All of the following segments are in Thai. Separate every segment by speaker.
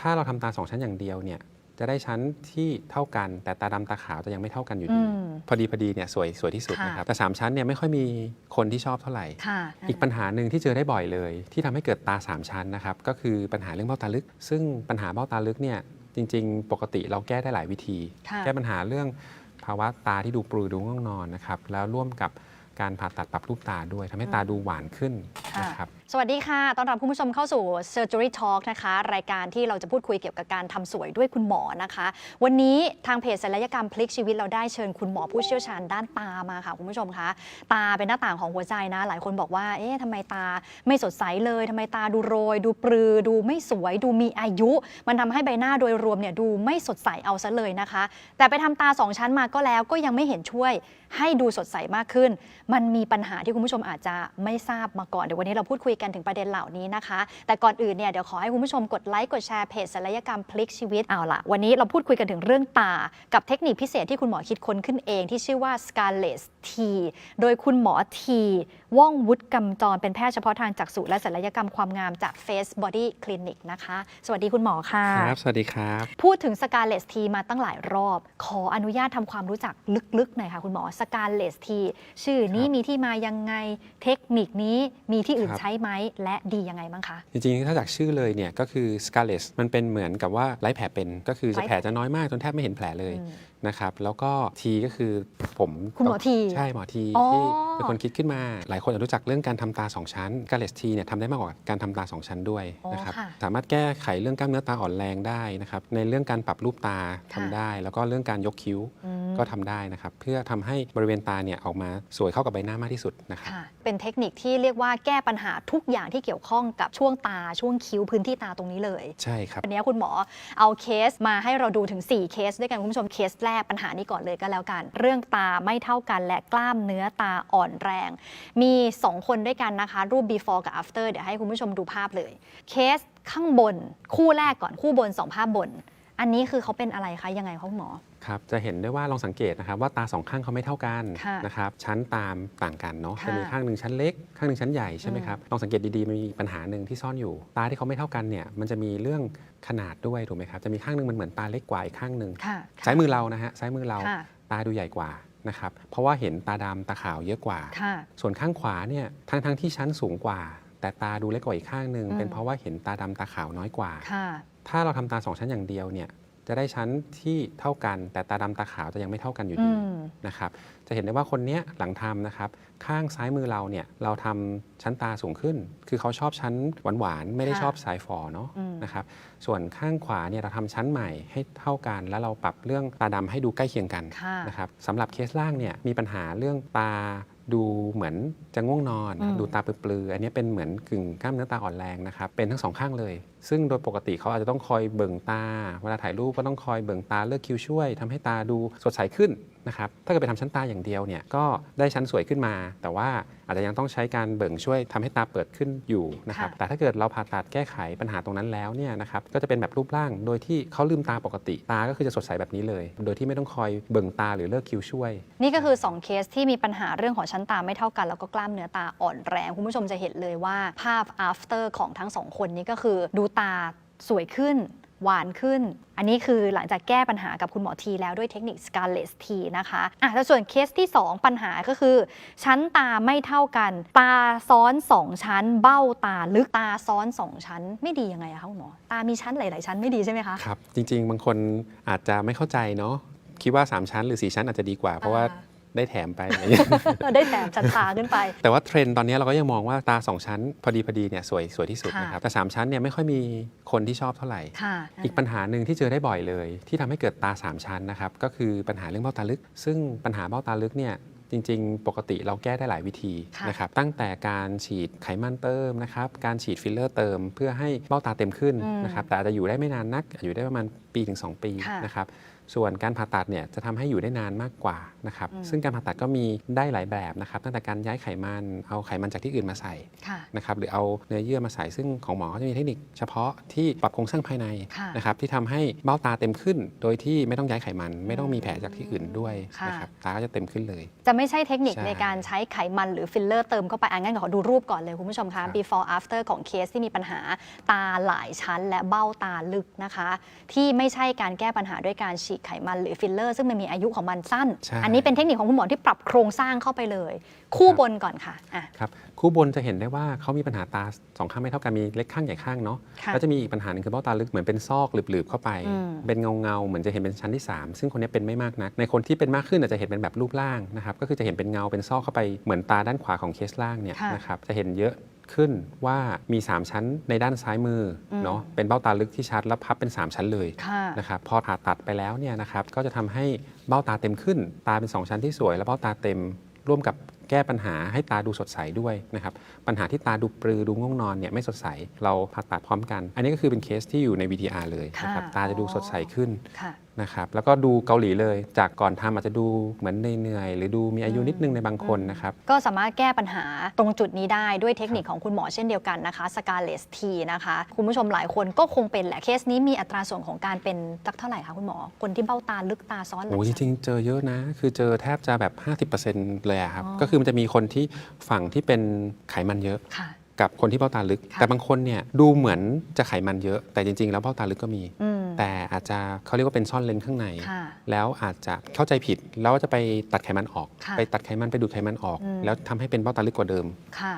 Speaker 1: ถ้าเราทำตาสองชั้นอย่างเดียวเนี่ยจะได้ชั้นที่เท่ากัน แต่ตาดำตาขาวจะยังไม่เท่ากันอยู่ดี
Speaker 2: อืม
Speaker 1: พอดีพอดีเนี่ยสวยสวยที่สุด
Speaker 2: ค่ะ
Speaker 1: นะครับแต่สามชั้นเนี่ยไม่ค่อยมีคนที่ชอบเท่าไหร่
Speaker 2: ค่ะ
Speaker 1: อีกปัญหาหนึ่งที่เจอได้บ่อยเลย ที่ทำให้เกิดตา 3 ชั้นนะครับก็คือปัญหาเรื่องเบ้าตาลึก ซึ่งปัญหาเบ้าตาลึกเนี่ยจริง ๆ ปกติเราแก้ได้หลายวิธี
Speaker 2: ค่ะ
Speaker 1: แก้ปัญหาเรื่องภาวะตาที่ดูปรือดูง่วงนอนนะครับแล้วร่วมกับการผ่าตัดปรับรูปตาด้วยทำให้ตาดูหวานขึ้นนะครับ
Speaker 2: สวัสดีค่ะต้อนรับคุณผู้ชมเข้าสู่ Surgery Talk นะคะ รายการที่เราจะพูดคุยเกี่ยวกับการทำสวยด้วยคุณหมอนะคะ วันนี้ทางเพจศัลยกรรมพลิกชีวิตเราได้เชิญคุณหมอผู้เชี่ยวชาญด้านตามาค่ะคุณผู้ชมคะ ตาเป็นหน้าต่างของหัวใจนะ หลายคนบอกว่า เอ๊ะทำไมตาไม่สดใสเลยทำไมตาดูโรย ดูปรือ ดูไม่สวย ดูมีอายุ มันทำให้ใบหน้าโดยรวมเนี่ยดูไม่สดใสเอาซะเลยนะคะ แต่ไปทำตาสองชั้นมาก็แล้วก็ยังไม่เห็นช่วยให้ดูสดใสมากขึ้น มันมีปัญหาที่คุณผู้ชมอาจจะไม่ทราบมาก่อนเดี๋ยววันนี้เราพูดคุยกันถึงประเด็นเหล่านี้นะคะ แต่ก่อนอื่นเนี่ยเดี๋ยวขอให้คุณผู้ชมกดไลค์กดแชร์เพจศัลยกรรมพลิกชีวิตเอาล่ะวันนี้เราพูดคุยกันถึงเรื่องตา กับเทคนิคพิเศษที่คุณหมอคิดค้นขึ้นเองที่ชื่อว่า Scarlett T โดยคุณหมอทีว่องวุฒิกำจรเป็นแพทย์เฉพาะทางจักษุและศัลยกรรมความงามจาก Face Body Clinic นะคะ สวัสดีคุณหมอค่ะ
Speaker 1: ครับ สวัสดีครับ
Speaker 2: พูดถึงสกาเลสทีมาตั้งหลายรอบ ขออนุญาตทำความรู้จักลึกๆหน่อยค่ะคุณหมอสกาเลสทีชื่อนี้
Speaker 1: ครับ
Speaker 2: มีที่มายังไงเทคนิคนี้มีที่อื่น
Speaker 1: ครับ
Speaker 2: ใช้ไหมและดียังไงบ้างคะ
Speaker 1: จริงๆ ถ้าจากชื่อเลยเนี่ยก็คือ scarlet มันเป็นเหมือนกับว่าไร้แผลเป็นก็คือจะ
Speaker 2: ไร้
Speaker 1: แผลจะน้อยมากจนแทบไม่เห็นแผลเลย
Speaker 2: อืม
Speaker 1: นะครับแล้วก็ทีก็คือผม
Speaker 2: คุณหมอที
Speaker 1: ใช่หมอที
Speaker 2: อ๋อ
Speaker 1: ที่เป็นคนคิดขึ้นมา หลายคนอาจรู้จักเรื่องการทำตา 2 ชั้น scarlet T เนี่ยทำได้มากกว่าการทำตา 2 ชั้นด้วย
Speaker 2: อ๋อ
Speaker 1: นะครับ
Speaker 2: ค่ะ
Speaker 1: สามารถแก้ไขเรื่องกล้ามเนื้อตาอ่อนแรงได้นะครับในเรื่องการปรับรูปตาทำ
Speaker 2: ค่ะ
Speaker 1: ได้ แล้วก็เรื่องการยกคิ้ว
Speaker 2: อืม
Speaker 1: ก็ทำได้นะครับ เพื่อทำให้บริเวณตาเนี่ยออกมาสวยเข้ากับใบหน้ามากที่สุดนะครับ
Speaker 2: ค่ะเป็นเทคนิคที่เรียกว่าแก้ปัญหาทุกอย่างที่เกี่ยวข้องกับช่วงตาช่วงคิ้วพื้นที่ตาตรงนี้เลย
Speaker 1: ใช่ครับ
Speaker 2: วันนี้คุณหมอเอาเคสมาให้เราดูถึง 4 เคสด้วยกันคุณผู้ชมเคสแรกปัญหานี้ก่อนเลยก็แล้วกัน เรื่องตาไม่เท่ากันและกล้ามเนื้อตาอ่อนแรง มี 2 คนด้วยกันนะคะ รูป before กับ after เดี๋ยวให้คุณผู้ชมดูภาพเลยเคสข้างบน คู่แรกก่อนคู่บน 2 ภาพบน อันนี้คือเขาเป็นอะไรคะยังไงคะคุณหมอ
Speaker 1: ครับจะเห็นได้ว่าลองสังเกตนะครับว่าตาสองข้างเขาไม่เท่ากัน
Speaker 2: ค่ะ
Speaker 1: นะครับชั้นตามต่างกันเนาะ
Speaker 2: ค่ะ
Speaker 1: จะมีข้างหนึ่งชั้นเล็ก ข้างหนึ่งชั้นใหญ่ใช่ไหม
Speaker 2: อืม
Speaker 1: ครับลองสังเกตดีๆมันมีปัญหาหนึ่งที่ซ่อนอยู่ ตาที่เขาไม่เท่ากันเนี่ยมันจะมีเรื่องขนาดด้วยถูกไหมครับจะมีข้างหนึ่งมันเหมือนตาเล็กกว่าอีกข้างหนึ่ง
Speaker 2: ค่ะ
Speaker 1: ซ้ายมือเรานะฮะซ้ายมือเรา
Speaker 2: ค่ะ
Speaker 1: ตาดูใหญ่กว่านะครับเพราะว่าเห็นตาดำตาขาวเยอะกว่า
Speaker 2: ค่ะ
Speaker 1: ส่วนข้างขวาเนี่ยทั้งทั้งๆที่ชั้นสูงกว่า แต่ตาดูเล็กกว่าอีกข้างหนึ่ง
Speaker 2: อืม
Speaker 1: เป็นเพราะว่าเห็นตาดำตาขาวน้อยกว่า
Speaker 2: ค่ะ
Speaker 1: ถ้าเราทำตาสองชั้นอย่างเดียวเนี่ย จะได้ชั้นที่เท่ากัน แต่ตาดำตาขาวจะยังไม่เท่ากันอยู่
Speaker 2: อื
Speaker 1: ดี
Speaker 2: ม
Speaker 1: นะครับจะเห็นได้ว่าคนเนี้ยหลังทำนะครับข้างซ้ายมือเราเนี่ยเราทำชั้นตาสูงขึ้น คือเขาชอบชั้นหวานๆไม่ได้
Speaker 2: ค่ะ
Speaker 1: ชอบสายฝอเนาะ
Speaker 2: อืม
Speaker 1: นะครับส่วนข้างขวาเนี่ยเราทำชั้นใหม่ให้เท่ากัน แล้วเราปรับเรื่องตาดำให้ดูใกล้เคียงกัน
Speaker 2: ค่ะ
Speaker 1: นะครับสำหรับเคสล่างเนี่ยมีปัญหาเรื่องตาดูเหมือนจะง่วงนอน
Speaker 2: อืม
Speaker 1: ดูตาปลือๆอันนี้เป็นเหมือนกึ่งกล้ามเนื้อตาอ่อนแรงนะครับเป็นทั้งสองข้างเลยซึ่งโดยปกติเขาอาจจะต้องคอยเบิ่งตา เวลาถ่ายรูปก็ต้องคอยเบิ่งตาเลือกคิ้วช่วยทำให้ตาดูสดใสขึ้นนะครับถ้าเกิดไปทำชั้นตาอย่างเดียวเนี่ยก็ได้ชั้นสวยขึ้นมา แต่ว่าอาจจะยังต้องใช้การเบิ่งช่วยทำให้ตาเปิดขึ้นอยู่นะครับ
Speaker 2: ค่ะ
Speaker 1: แต่ถ้าเกิดเราผ่าตัดแก้ไขปัญหาตรงนั้นแล้วเนี่ยนะครับก็จะเป็นแบบรูปร่างโดยที่เขาลืมตาปกติ ตาก็คือจะสดใสแบบนี้เลย โดยที่ไม่ต้องคอยเบิ่งตาหรือเลิกคิ้วช่วย
Speaker 2: นี่ก็คือ 2 เคสที่มีปัญหาเรื่องของชั้นตาไม่เท่ากัน แล้วก็กล้ามเนื้อตาอ่อนแรงคุณผู้ชมจะเห็นเลยว่าภาพ after ของทั้งสองคนนี้ก็คือดูตาสวยขึ้น หวานขึ้น อันนี้คือหลังจากแก้ปัญหากับคุณหมอทีแล้วด้วยเทคนิค Scarlett T นะคะอะแต่ส่วนเคสที่ 2 ปัญหาก็คือ ชั้นตาไม่เท่ากัน ตาซ้อน 2 ชั้น เบ้าตาลึกตาซ้อน 2 ชั้น ไม่ดียังไงอะคะคุณหมอ ตามีชั้นหลาย ๆ ชั้นไม่ดีใช่ไหมคะ
Speaker 1: ครับ จริง ๆ บางคนอาจจะไม่เข้าใจเนาะคิดว่า 3 ชั้นหรือ 4 ชั้นอาจจะดีกว่าเพราะว่า
Speaker 2: อ่า
Speaker 1: ได้แถมไปอะไรอย่างเงี้ย
Speaker 2: ได้แถมชั้นตาขึ้นไป
Speaker 1: แต่ว่าเทรนด์ตอนนี้เราก็ยังมองว่าตา 2 ชั้น พอดีพอดีเนี่ยสวยสวยที่สุด
Speaker 2: ค่ะ
Speaker 1: นะครับแต่3ชั้นเนี่ยไม่ค่อยมีคนที่ชอบเท่าไหร่
Speaker 2: ค่ะ
Speaker 1: อีกปัญหาหนึ่งที่เจอได้บ่อยเลย ที่ทำให้เกิดตา 3 ชั้นนะครับก็คือปัญหาเรื่องเบ้าตาลึก ซึ่งปัญหาเบ้าตาลึกเนี่ยจริง ๆ ปกติเราแก้ได้หลายวิธี
Speaker 2: ค่ะ
Speaker 1: นะครับ ตั้งแต่การฉีดไขมันเติมนะครับ การฉีดฟิลเลอร์เติม เพื่อให้เบ้าตาเต็มขึ้น
Speaker 2: อืม
Speaker 1: นะครับ แต่อาจจะอยู่ได้ไม่นานนักอาจจะอยู่ได้ประมาณปีถึง 2 ปี
Speaker 2: ค่ะ
Speaker 1: นะครับ ส่วนการผ่าตัดเนี่ยจะทำให้อยู่ได้นานมากกว่านะครับ
Speaker 2: อืม
Speaker 1: ซึ่งการผ่าตัดก็มีได้หลายแบบนะครับตั้งแต่การย้ายไขมันเอาไขมันจากที่อื่นมาใส่
Speaker 2: ค่ะ
Speaker 1: นะครับหรือเอาเนื้อเยื่อมาใส่ซึ่งของหมอเขาจะมีเทคนิคเฉพาะที่ปรับโครงสร้างภายใน
Speaker 2: ค่ะ
Speaker 1: นะครับที่ทำให้เบ้าตาเต็มขึ้น โดยที่ไม่ต้องย้ายไขมัน ไม่ต้องมีแผลจากที่อื่นด้วย
Speaker 2: ค่ะ
Speaker 1: นะครับตาก็จะเต็มขึ้นเลย
Speaker 2: จะไม่ใช่เทคนิค
Speaker 1: ใช่
Speaker 2: ในการใช้ไขมันหรือฟิลเลอร์เติมเข้าไปอะงั้นขอดูรูปก่อนเลยคุณผู้ชม
Speaker 1: ครั
Speaker 2: คะ
Speaker 1: บ
Speaker 2: before after ของเคสที่มีปัญหาตาหลายชั้น และเบ้าตาลึกนะคะ ที่ไม่ใช่การแก้ปัญหาด้วยการฉีดไขมันหรือฟิลเลอร์ซึ่งมันมีอายุของมันสั้น
Speaker 1: ใช่
Speaker 2: อันนี้เป็นเทคนิคของคุณหมอที่ปรับโครงสร้างเข้าไปเลย คู่
Speaker 1: ครับ
Speaker 2: บนก่อนค่ะอะ
Speaker 1: ครับคู่บนจะเห็นได้ว่าเขามีปัญหาตาสองข้างไม่เท่ากันมีเล็กข้างใหญ่ข้างเนาะ
Speaker 2: ค่ะ
Speaker 1: แล้วจะมีอีกปัญหาหนึ่งคือเบ้าตาลึกเหมือนเป็นซอกหลืบๆเข้าไป
Speaker 2: อืม
Speaker 1: เป็นเงาเงาๆเหมือนจะเห็นเป็นชั้นที่ 3 ซึ่งคนนี้เป็นไม่มากนัก ในคนที่เป็นมากขึ้นอาจจะเห็นเป็นแบบรูปร่างนะครับก็คือจะเห็นเป็นเงาเป็นซอกเข้าไปเหมือนตาด้านขวาของเคสล่างเนี่ย
Speaker 2: ค่ะ
Speaker 1: นะครับจะเห็นเยอะ ขึ้นว่ามี 3 ชั้นในด้านซ้ายมืออ
Speaker 2: ม
Speaker 1: เนาะเป็นเบ้าตาลึกที่ชัดแล้วพับเป็น 3 ชั้นเลย
Speaker 2: ค่ะ
Speaker 1: นะครับพอผ่าตัดไปแล้วเนี่ยนะครับก็จะทำให้เบ้าตาเต็มขึ้น ตาเป็น 2 ชั้นที่สวย แล้วเบ้าตาเต็มร่วมกับแก้ปัญหาให้ตาดูสดใสด้วยนะครับปัญหาที่ตาดูปรือดูง่วงนอนเนี่ยไม่สดใสเราผ่าตัดพร้อมกัน อันนี้ก็คือเป็นเคสที่อยู่ใน VTR เลยนะครับ
Speaker 2: ค่ะ
Speaker 1: ตาจะดูสดใสขึ้น
Speaker 2: ค่ะ
Speaker 1: นะครับแล้วก็ดูเกาหลีเลย จากก่อนทำอาจจะดูเหมือนเหนื่อยๆหรือดูมีอายุ
Speaker 2: อืม
Speaker 1: นิดนึงในบางคนนะครับ
Speaker 2: ก็สามารถแก้ปัญหาตรงจุดนี้ได้ด้วยเทคนิคของคุณหมอเช่นเดียวกันนะคะ Scarlett T นะคะ คุณผู้ชมหลายคนก็คงเป็นแหละเคสนี้มีอัตราส่วนของการเป็นสักเท่าไหร่คะคุณหมอ คนที่เบ้าตาลึกตาซ้อนหลาย
Speaker 1: โอ้จ
Speaker 2: ชั้น
Speaker 1: ริงๆเจอเยอะนะ คือเจอแทบจะแบบ 50%เลยอะครับ
Speaker 2: อ๋อ
Speaker 1: ก็คือมันจะมีคนที่ฝั่งที่เป็นไขมันเยอะ
Speaker 2: ค่ะ
Speaker 1: กับคนที่เบ้าตาลึก
Speaker 2: ค่ะ
Speaker 1: แต่บางคนเนี่ยดูเหมือนจะไขมันเยอะ แต่จริง ๆ แล้วเบ้าตาลึกก็มี
Speaker 2: อืม
Speaker 1: แต่อาจจะเขาเรียกว่าเป็นซ่อนเลนส์ข้างใน
Speaker 2: ค่ะ
Speaker 1: แล้วอาจจะเข้าใจผิดแล้วจะไปตัดไขมันออก
Speaker 2: ค่ะ
Speaker 1: ไปตัดไขมันไปดูดไขมันออก
Speaker 2: อืม
Speaker 1: แล้วทำให้เป็นเบ้าตาลึกกว่าเดิม
Speaker 2: ค่ะ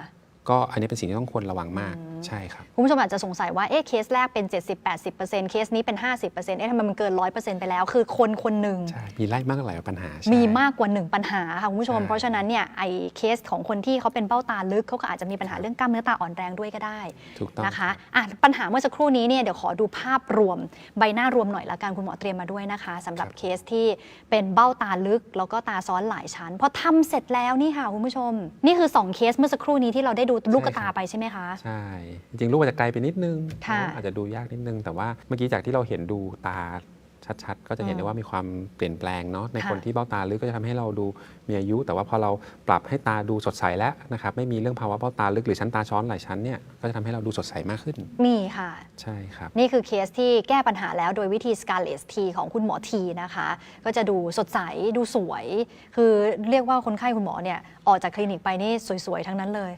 Speaker 1: ก็อันนี้เป็นสิ่งที่ต้องควรระวังมาก
Speaker 2: อืม
Speaker 1: ใช่ครับ
Speaker 2: คุณผู้ชมอาจจะสงสัยว่าเอ๊ะเคสแรกเป็น 70-80%เคสนี้เป็น 50%เอ๊ะทำไมมันเกิน 100%ไปแล้ว คือคนคนหนึ่ง
Speaker 1: ใช่มีไล่มากหลายปัญหาใช่
Speaker 2: มีมากกว่า 1 ปัญหาค่ะคุณผู้ชม
Speaker 1: ใช่
Speaker 2: เพราะฉะนั้นเนี่ยไอ้เคสของคนที่เขาเป็นเบ้าตาลึกเขาก็อาจจะมีปัญหาเรื่องกล้ามเนื้อตาอ่อนแรงด้วยก็ได้
Speaker 1: ถูกต้อง
Speaker 2: นะคะอะปัญหาเมื่อสักครู่นี้เนี่ยเดี๋ยวขอดูภาพรวมใบหน้ารวมหน่อยละกันคุณหมอเตรียมมาด้วยนะคะสำหรับ
Speaker 1: ครับ
Speaker 2: เคสที่เป็นเบ้าตาลึก แล้วก็ตาซ้อนหลายชั้นพอทำเสร็จแล้วนี่ค่ะคุณผู้ชม นี่คือ 2 เคสเมื่อสักครู่นี้ที่เราได้ดูลูกตาไปใช่ไหมคะ
Speaker 1: ใช่ จริงๆรูปอาจจะไกลไปนิดนึง
Speaker 2: ค่ะ
Speaker 1: เนอะอาจจะดูยากนิดนึง แต่ว่าเมื่อกี้จากที่เราเห็นดูตาชัดๆ ก็จะเห็นได้ว่ามีความเปลี่ยนแปลงเนาะใน
Speaker 2: ค่ะ
Speaker 1: คนที่เบ้าตาลึกก็จะทำให้เราดูมีอายุ แต่ว่าพอเราปรับให้ตาดูสดใสแล้วนะครับไม่มีเรื่องภาวะเบ้าตาลึกหรือชั้นตาช้อนหลายชั้นเนี่ยก็จะทำให้เราดูสดใสมากขึ้น
Speaker 2: นี่ค่ะ
Speaker 1: ใช่ครับ
Speaker 2: นี่คือเคสที่แก้ปัญหาแล้วโดยวิธี Scarlett T ของคุณหมอทีนะคะ ก็จะดูสดใสดูสวย คือเรียกว่าคนไข้คุณหมอเนี่ยออกจากคลินิกไปนี่สวยๆ ทั้งนั้นเลย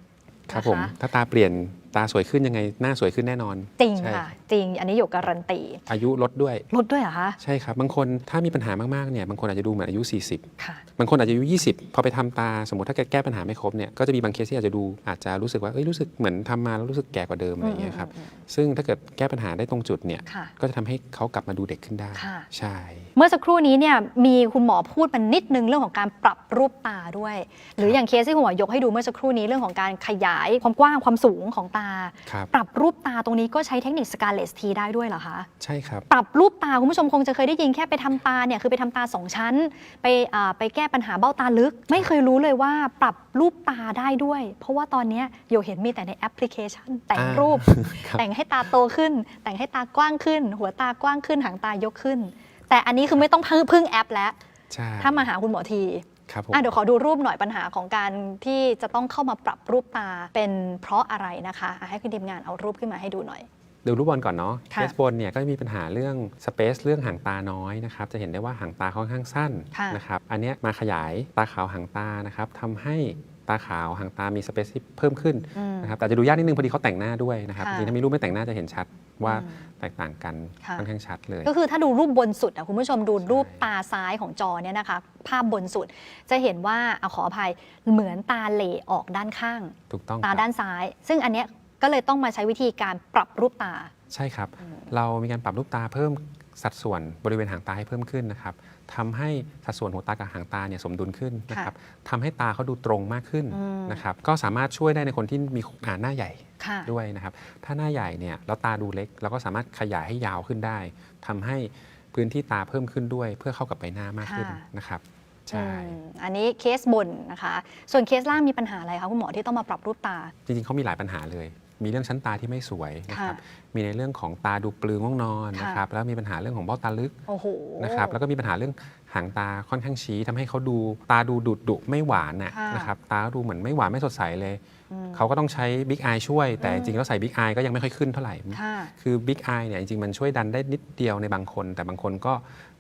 Speaker 1: ครับผม ถ้าตาเปลี่ยน ตาสวยขึ้นยังไงหน้าสวยขึ้นแน่นอน
Speaker 2: จริง
Speaker 1: ใช่
Speaker 2: ค่ะ จริง อันนี้อยู่การันตี
Speaker 1: อายุลดด้วย
Speaker 2: ลดด้วยเหรอคะ
Speaker 1: ใช่ครับ บางคนถ้ามีปัญหามากๆเนี่ยบางคนอาจจะดูเหมือนอายุ 40
Speaker 2: ค่ะ
Speaker 1: บางคนอาจจะอายุ 20 พอไปทำตาสมมติถ้าเกิดแก้ปัญหาไม่ครบเนี่ยก็จะมีบางเคสที่อาจจะดูอาจจะรู้สึกว่าเอ้ยรู้สึกเหมือนทำมาแล้วรู้สึกแก่กว่าเดิมอะไรอย่างเงี้ยครับซึ่งถ้าเกิดแก้ปัญหาได้ตรงจุดเนี่ย
Speaker 2: ค่ะ
Speaker 1: ก็จะทำให้เขากลับมาดูเด็กขึ้นได้
Speaker 2: ค่ะ
Speaker 1: ใช่
Speaker 2: เมื่อสักครู่นี้เนี่ยมีคุณหมอพูดมานิดนึงเรื่องของการปรับรูปตาด้วย หรืออย่างเคสที่คุณหมอยกให้ดูเมื่อสักครู่นี้เรื่องของการขยายความกว้างความสูงของตา
Speaker 1: ครับ
Speaker 2: ปรับรูปตาตรงนี้ก็ใช้เทคนิค Scarlett T ได้ด้วยเหรอคะ
Speaker 1: ใช่ครับ
Speaker 2: ปรับรูปตา คุณผู้ชมคงจะเคยได้ยินแค่ไปทำตาเนี่ยคือไปทำตาสองชั้น ไปอ่าไปแก้ปัญหาเบ้าตาลึก ไม่เคยรู้เลยว่าปรับรูปตาได้ด้วย เพราะว่าตอนเนี้ยโยเห็นมีแต่ในแอปพลิเคชัน แต่ง
Speaker 1: อ่า
Speaker 2: รูป
Speaker 1: ครับ
Speaker 2: แต่งให้ตาโตขึ้น แต่งให้ตากว้างขึ้น หัวตากว้างขึ้นหางตายกขึ้น แต่อันนี้คือไม่ต้องพึ่งแอปแล้ว
Speaker 1: ใช่
Speaker 2: ถ้ามาหาคุณหมอที
Speaker 1: ครับผม
Speaker 2: อะเดี๋ยวขอดูรูปหน่อยปัญหาของการที่จะต้องเข้ามาปรับรูปตาเป็นเพราะอะไรนะคะอะให้คุณทีมงานเอารูปขึ้นมาให้ดูหน่อย
Speaker 1: ดูรูปบอลก่อนเนาะเค
Speaker 2: ค่ะ
Speaker 1: สบนเนี่ยก็จะมีปัญหาเรื่องสเปซเรื่องหางตาน้อยนะครับ จะเห็นได้ว่าหางตาค่อนข้างสั้น
Speaker 2: ค่ะ
Speaker 1: นะครับ อันเนี้ยมาขยายตาขาวหางตานะครับทำให้ ตาขาวหางตามีสเปซที่เพิ่มขึ้น
Speaker 2: อืม
Speaker 1: นะครับแต่จะดูยากนิดนึงพอดีเขาแต่งหน้าด้วยนะครับ
Speaker 2: ค่ะ
Speaker 1: จริงๆถ้ามีรูปไม่แต่งหน้าจะเห็นชัดว่า
Speaker 2: อืม
Speaker 1: แตกต่างกัน
Speaker 2: ค่ะ
Speaker 1: ค่อนข้างชัดเลย
Speaker 2: ก็คือถ้าดูรูปบนสุดอะคุณผู้ชมดู
Speaker 1: ใช่
Speaker 2: รูปตาซ้ายของจอเนี่ยนะคะ ภาพบนสุดจะเห็นว่าอะขออภัยเหมือนตาเหล่ออกด้านข้าง
Speaker 1: ถูกต้อง
Speaker 2: ตา
Speaker 1: ครับ
Speaker 2: ด้านซ้าย ซึ่งอันเนี้ยก็เลยต้องมาใช้วิธีการปรับรูปตา
Speaker 1: ใช่ครับ เรามีการปรับรูปตาเพิ่ม สัดส่วนบริเวณหางตาให้เพิ่มขึ้นนะครับทำให้สัดส่วนหัวตากับหางตาเนี่ยสมดุลขึ้นนะครับทำให้ตาเขาดูตรงมากขึ้น
Speaker 2: อืม
Speaker 1: นะครับก็สามารถช่วยได้ในคนที่มีอ่าหน้าใหญ่
Speaker 2: ค่ะ
Speaker 1: ด้วยนะครับถ้าหน้าใหญ่เนี่ยแล้วตาดูเล็กเราก็สามารถขยายให้ยาวขึ้นได้ทำให้พื้นที่ตาเพิ่มขึ้นด้วย เพื่อเข้ากับใบหน้ามากขึ้น
Speaker 2: ค่ะ
Speaker 1: นะครับใช่
Speaker 2: อืมอันนี้เคสบนนะคะ ส่วนเคสล่างมีปัญหาอะไรคะคุณหมอที่ต้องมาปรับรูปตา
Speaker 1: จริงๆเขามีหลายปัญหาเลย มีเรื่องชั้นตาที่ไม่สวยนะครับ
Speaker 2: ค่ะ
Speaker 1: มีในเรื่องของตาดูปลือง่วงนอน
Speaker 2: ค่ะ
Speaker 1: นะครับแล้วมีปัญหาเรื่องของเบ้าตาลึก
Speaker 2: โอ้โห
Speaker 1: นะครับแล้วก็มีปัญหาเรื่องหางตาค่อนข้างชี้ทำให้เขาดูตาดูดุดุไม่หวานน่ะ
Speaker 2: ค่ะ
Speaker 1: นะครับตาดูเหมือนไม่หวานไม่สดใสเลย
Speaker 2: อืม
Speaker 1: เขาก็ต้องใช้บิ๊กอายช่วย แต่
Speaker 2: อื
Speaker 1: จ
Speaker 2: ม
Speaker 1: ริงๆแล้วใส่บิ๊กอายก็ยังไม่ค่อยขึ้นเท่าไหร่
Speaker 2: ค่ะ
Speaker 1: คือบิ๊กอายเนี่ยจริงๆมันช่วยดันได้นิดเดียวในบางคน แต่บางคนก็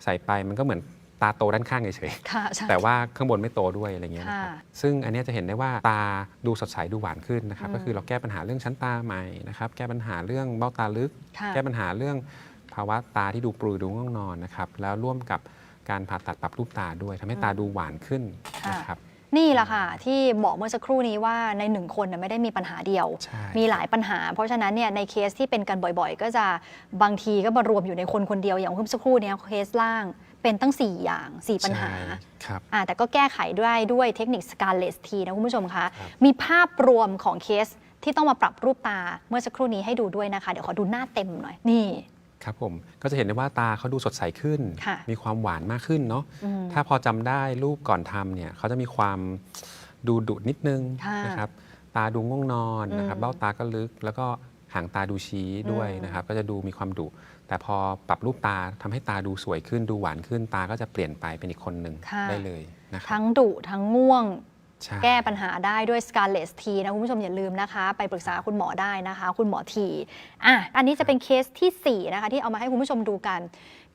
Speaker 1: ใส่ไปมันก็เหมือน ตาโตด้านข้างเฉย
Speaker 2: ค่ะใช่
Speaker 1: ๆแต่ว่าข้างบนไม่โตด้วยอะไรเงี้ยนะครับ
Speaker 2: ค่ะ
Speaker 1: ซึ่งอันเนี้ยจะเห็นได้ว่าตาดูสดใสดูหวานขึ้นนะครับ
Speaker 2: อืม
Speaker 1: ก็คือเราแก้ปัญหาเรื่องชั้นตาใหม่นะครับแก้ปัญหาเรื่องเบ้าตาลึก
Speaker 2: ค่ะ
Speaker 1: แก้ปัญหาเรื่องภาวะตาที่ดูปลือดูง่วงนอนนะครับแล้วร่วมกับการผ่าตัดปรับรูปตาด้วยทำให้ตาดูหวานขึ้น
Speaker 2: ค่ะ
Speaker 1: นะครับ
Speaker 2: นี่แหละค่ะ ที่บอกเมื่อสักครู่นี้ว่าในหนึ่งคนน่ะไม่ได้มีปัญหาเดียว
Speaker 1: ใช่
Speaker 2: มีหลายปัญหา เพราะฉะนั้นเนี่ยในเคสที่เป็นกันบ่อยๆ ก็จะบางทีก็มารวมอยู่ในคนคนเดียวอย่างเมื่อสักครู่เนี้ยเคสล่างเป็นตั้ง 4 อย่าง 4 ปัญหา
Speaker 1: ใช่ครับ
Speaker 2: อ่าแต่ก็แก้ไขด้วยด้วยเทคนิค Scarlett T นะคุณผู้ชมคะ
Speaker 1: ครับ
Speaker 2: มีภาพรวมของเคสที่ต้องมาปรับรูปตาเมื่อสักครู่นี้ให้ดูด้วยนะคะ เดี๋ยวขอดูหน้าเต็มหน่อยนี่
Speaker 1: ครับผมก็จะเห็นได้ว่าตาเขาดูสดใสขึ้น
Speaker 2: ค่ะ
Speaker 1: มีความหวานมากขึ้นเนาะ
Speaker 2: อืม
Speaker 1: ถ้าพอจำได้รูปก่อนทำเนี่ยเขาจะมีความดูดุนิดนึง
Speaker 2: ค่ะ
Speaker 1: นะครับตาดูง่วงนอนนะครับ
Speaker 2: อืม
Speaker 1: เบ้าตาก็ลึก แล้วก็หางตาดูชี้ด้วย
Speaker 2: อืม
Speaker 1: นะครับ ก็จะดูมีความดุแต่พอปรับรูปตาทำให้ตาดูสวยขึ้น ดูหวานขึ้น ตาก็จะเปลี่ยนไปเป็นอีกคนหนึ่ง
Speaker 2: ค่ะ
Speaker 1: ได้เลยนะครับ
Speaker 2: ทั้งดุทั้งง่วง
Speaker 1: ใช่
Speaker 2: แก้ปัญหาได้ด้วย Scarlett T นะคุณผู้ชมอย่าลืมนะคะ ไปปรึกษาคุณหมอได้นะคะ คุณหมอทีอะอันนี้จะเป็นเคสทีสี่4 นะคะ ที่เอามาให้คุณผู้ชมดูกัน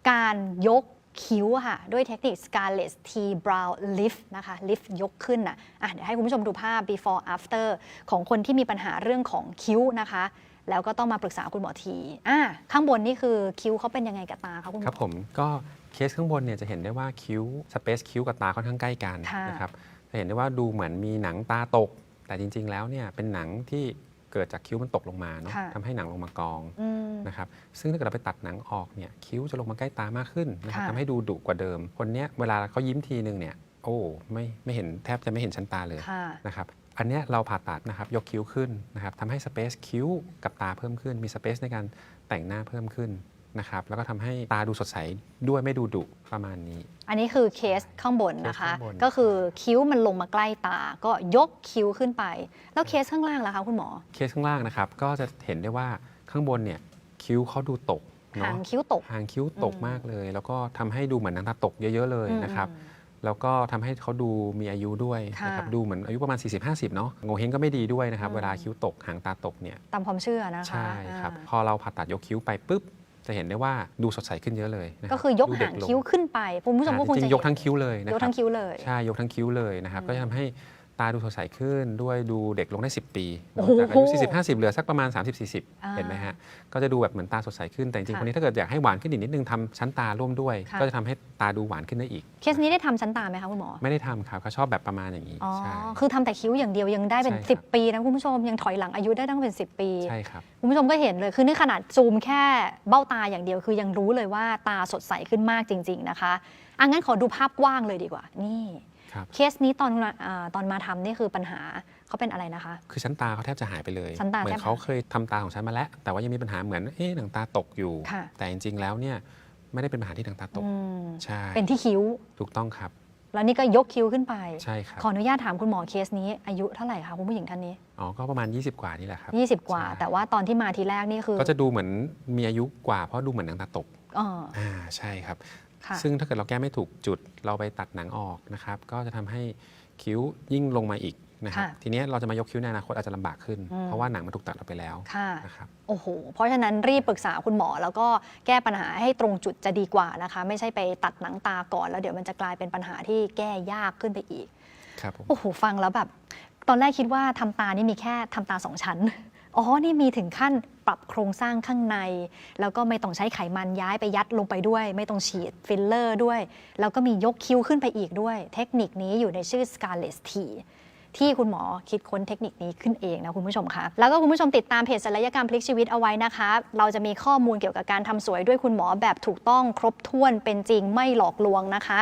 Speaker 2: การยกคิ้วค่ะ ด้วยเทคนิค Scarlett T Brow Lift นะคะ lift ยกขึ้นนะอะเดี๋ยวให้คุณผู้ชมดูภาพ before after ของคนที่มีปัญหาเรื่องของคิ้วนะคะแล้วก็ต้องมาปรึกษาคุณหมอทีอะข้างบนนี่คือคิ้วเขาเป็นยังไงกับตาคะคุณหม
Speaker 1: ครั
Speaker 2: อ
Speaker 1: บผมก็เคสข้างบนเนี่ยจะเห็นได้ว่าคิ้วสเปซคิ้วกับตาค่อนข้างใกล้กัน
Speaker 2: ค่ะ
Speaker 1: นะครับ จะเห็นได้ว่าดูเหมือนมีหนังตาตก แต่จริง ๆ แล้วเนี่ยเป็นหนังที่เกิดจากคิ้วมันตกลงมาเนาะ
Speaker 2: ค่ะ
Speaker 1: ทำให้หนังลงมากอง
Speaker 2: อืม
Speaker 1: นะครับซึ่งถ้าเกิดเราไปตัดหนังออกเนี่ยคิ้วจะลงมาใกล้ตามากขึ้นนะครับ
Speaker 2: ค่ะ
Speaker 1: ทำให้ดูดุกว่าเดิม คนเนี้ยเวลาเขายิ้มทีนึงเนี่ยโอ้ไม่ไม่เห็นแทบจะไม่เห็นชั้นตาเลย
Speaker 2: ค่ะ
Speaker 1: นะครับอันเนี้ยเราผ่าตัดนะครับยกคิ้วขึ้นนะครับทำให้สเปซคิ้วกับตาเพิ่มขึ้น มีสเปซในการแต่งหน้าเพิ่มขึ้น นะครับแล้วก็ทำให้ตาดูสดใสด้วยไม่ดูดุประมาณนี้
Speaker 2: อันนี้คือเคสข้างบนนะคะ
Speaker 1: เคสข้างบน
Speaker 2: ก็คือคิ้วมันลงมาใกล้ตา ก็ยกคิ้วขึ้นไป แล้วเคสข้างล่างล่ะคะคุณหมอ
Speaker 1: เคสข้างล่างนะครับก็จะเห็นได้ว่าข้างบนเนี่ยคิ้วเขาดูตก
Speaker 2: หา
Speaker 1: เนาะ
Speaker 2: งคิ้วตก
Speaker 1: หางคิ้วตก
Speaker 2: อืม
Speaker 1: มากเลย แล้วก็ทำให้ดูเหมือนหนังตาตกเยอะๆเลยนะครับ
Speaker 2: อืม
Speaker 1: แล้วก็ทำให้เขาดูมีอายุด้วย
Speaker 2: ค่ะ
Speaker 1: นะครับดูเหมือนอายุประมาณ 40-50 เนาะโงเฮงก็ไม่ดีด้วยนะครับ
Speaker 2: อืม
Speaker 1: เวลาคิ้วตกหางตาตกเนี่ย
Speaker 2: ตามความเชื่อนะคะ
Speaker 1: ใช่ครับ
Speaker 2: อ่า
Speaker 1: พอเราผ่าตัดยกคิ้วไปปุ๊บ จะเห็นได้ว่าดูสดใสขึ้นเยอะเลยนะรับ
Speaker 2: ก็คือยก
Speaker 1: ดู
Speaker 2: หา
Speaker 1: เด็
Speaker 2: ง
Speaker 1: ล
Speaker 2: คิ้วขึ้นไปคุณผู้ชมก็คง
Speaker 1: จริ
Speaker 2: จะ
Speaker 1: งๆยกทั้งคิ้วเลยนะ
Speaker 2: ย
Speaker 1: ค
Speaker 2: ก
Speaker 1: รับ
Speaker 2: ทั้งคิ้วเลย
Speaker 1: ใช่ยกทั้งคิ้วเลยนะครับ
Speaker 2: อืม
Speaker 1: ก็จะทำให้ ตาดูสดใสขึ้นด้วยดูเด็กลงได้ 10 ปี
Speaker 2: โอ้โห
Speaker 1: จากอายุ 40 50 เหลือสักประมาณ 30
Speaker 2: อ่า
Speaker 1: 40 เห็นไหมฮะ ก็จะดูแบบเหมือนตาสดใสขึ้นแต่จริงๆ
Speaker 2: ค่ะ
Speaker 1: คนนี้ถ้าเกิดอยากให้หวานขึ้นอีกนิดนึงทำชั้นตาร่วมด้วย
Speaker 2: ค่ะ
Speaker 1: ก็จะทำให้ตาดูหวานขึ้นได้อีก
Speaker 2: เคสนี้ได้ทำชั้นตาไหมคะคุณหมอ
Speaker 1: ไม่ได้ทำครับเขาชอบแบบประมาณอย่างนี้
Speaker 2: อ๋อ
Speaker 1: ใช่
Speaker 2: คือทำแต่คิ้วอย่างเดียวยังได้เป็น
Speaker 1: ใช่ครับ
Speaker 2: 10 ปีนะคุณผู้ชมยังถอยหลังอายุได้ตั้งเป็น 10 ปี
Speaker 1: ใช่ครับ
Speaker 2: คุณผู้ชมก็เห็นเลยคือนี่ขนาดซูมแค่เบ้าตาอย่างเดียวคือยังรู้เลยว่าตาสดใสขึ้นมากจริง ๆนะคะอะงั้นขอดูภาพกว้างเลยดีกว่านี่
Speaker 1: ครับ
Speaker 2: เคสนี้ตอนมาอ่าตอนมาทำนี่คือปัญหาเขาเป็นอะไรนะคะ
Speaker 1: คือชั้นตาเขาแทบจะหายไปเลย
Speaker 2: ชั้นตา
Speaker 1: เหมือ
Speaker 2: แทบ
Speaker 1: นเขาเคยทำตาของฉันมาแล้ว แต่ว่ายังมีปัญหาเหมือนเอ๊ะหนังตาตกอยู่
Speaker 2: ค่ะ
Speaker 1: แต่จริงๆแล้วเนี่ยไม่ได้เป็นปัญหาที่หนังตาตก
Speaker 2: อืม
Speaker 1: ใช่
Speaker 2: เป็นที่คิ้ว
Speaker 1: ถูกต้องครับ
Speaker 2: แล้วนี่ก็ยกคิ้วขึ้นไป
Speaker 1: ใช่ครับ
Speaker 2: ขออนุญาตถามคุณหมอเคสนี้อายุเท่าไหร่คะคุณผู้หญิงท่านนี้
Speaker 1: อ๋อก็ประมาณ 20 กว่านี่แหละครับ
Speaker 2: 20 กว่า
Speaker 1: ใช่
Speaker 2: แต่ว่าตอนที่มาทีแรกนี่คือ
Speaker 1: ก็จะดูเหมือนมีอายุกว่าเพราะดูเหมือนหนังตาตก
Speaker 2: เออ
Speaker 1: อ่าใช่ครับ
Speaker 2: ค่ะ
Speaker 1: ซึ่งถ้าเกิดเราแก้ไม่ถูกจุดเราไปตัดหนังออกนะครับก็จะทำให้คิ้วยิ่งลงมาอีกนะครับ
Speaker 2: ค่ะ
Speaker 1: ทีเนี้ยเราจะมายกคิ้วในอนาคตอาจจะลำบากขึ้น
Speaker 2: อืม
Speaker 1: เพราะว่าหนังมันถูกตัดออกไปแล้ว
Speaker 2: ค่ะ
Speaker 1: นะครับ
Speaker 2: โอ้โห เพราะฉะนั้นรีบปรึกษาคุณหมอ แล้วก็แก้ปัญหาให้ตรงจุดจะดีกว่านะคะ ไม่ใช่ไปตัดหนังตาก่อนแล้วเดี๋ยวมันจะกลายเป็นปัญหาที่แก้ยากขึ้นไปอีก
Speaker 1: ครับผม
Speaker 2: โอ้โหฟังแล้วแบบ ตอนแรกคิดว่าทำตานี่มีแค่ทำตาสองชั้น อ๋อ นี่มีถึงขั้นปรับโครงสร้างข้างใน แล้วก็ไม่ต้องใช้ไขมันย้ายไปยัดลงไปด้วย ไม่ต้องฉีดฟิลเลอร์ด้วย แล้วก็มียกคิ้วขึ้นไปอีกด้วย เทคนิคนี้อยู่ในชื่อ Scarlett T ที่คุณหมอคิดค้นเทคนิคนี้ขึ้นเองนะคุณผู้ชมคะแล้วก็คุณผู้ชมติดตามเพจศัลยกรรมพลิกชีวิตเอาไว้นะคะ เราจะมีข้อมูลเกี่ยวกับการทำสวยด้วยคุณหมอแบบถูกต้องครบถ้วนเป็นจริงไม่หลอกลวงนะคะ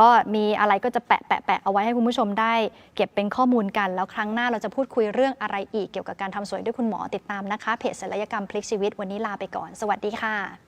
Speaker 2: ก็มีอะไรก็จะแปะแปะแปะเอาไว้ให้คุณผู้ชมได้ เก็บเป็นข้อมูลกัน แล้วครั้งหน้าเราจะพูดคุยเรื่องอะไรอีกเกี่ยวกับการทำสวยด้วยคุณหมอติดตามนะคะเพจศัลยกรรมพลิกชีวิตวันนี้ลาไปก่อน สวัสดีค่ะ